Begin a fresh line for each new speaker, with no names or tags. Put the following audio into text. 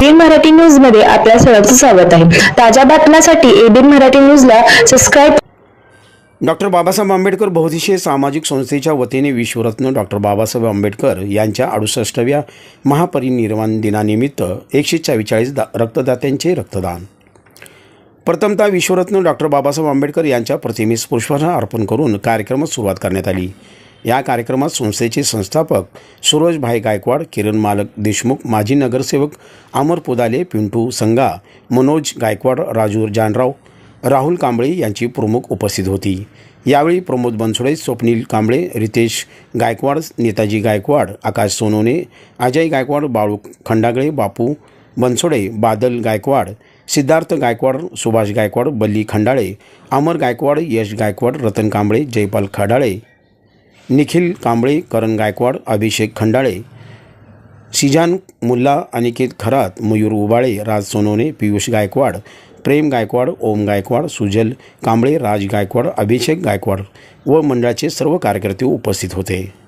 एबीन मराठी न्यूजमध्ये आपल्या सर्वांचं स्वागत आहे. ताज्या बातम्यांसाठी एबीन मराठी न्यूजला सबस्क्राईब
डॉक्टर बाबासाहेब आंबेडकर बहुदिशीय सामाजिक संस्थेच्या वतीने विश्वरत्न डॉक्टर बाबासाहेब आंबेडकर यांच्या अडुसष्टव्या महापरिनिर्वाण दिनानिमित्त एकशे चव्वेचाळीस दा रक्तदात्यांचे रक्तदान. प्रथमतः विश्वरत्न डॉक्टर बाबासाहेब आंबेडकर यांच्या प्रतिमेस पुष्पहार अर्पण करून कार्यक्रमास सुरुवात करण्यात आली. या कार्यक्रमात संस्थेचे संस्थापक सुरजभाई गायकवाड किरण मालक देशमुख माजी नगरसेवक अमर पुदाले पिंटू संगा मनोज गायकवाड राजू जानराव राहुल कांबळे यांची प्रमुख उपस्थित होती. यावेळी प्रमोद बनसोडे स्वप्नील कांबळे रितेश गायकवाड नेताजी गायकवाड आकाश सोनोने अजय गायकवाड बाळू खंडागळे बापू बनसोडे बादल गायकवाड सिद्धार्थ गायकवाड सुभाष गायकवाड बल्ली खंडाळे अमर गायकवाड यश गायकवाड रतन कांबळे जयपाल खडाळे निखिल कांबळे करण गायकवाड अभिषेक खंडाळे सिजान मुल्ला अनिकेत खरात मयूर उबाळे राज सोनवणे पियुष गायकवाड प्रेम गायकवाड ओम गायकवाड सुजल कांबळे राज गायकवाड अभिषेक गायकवाड व मंडळाचे सर्व कार्यकर्ते उपस्थित होते.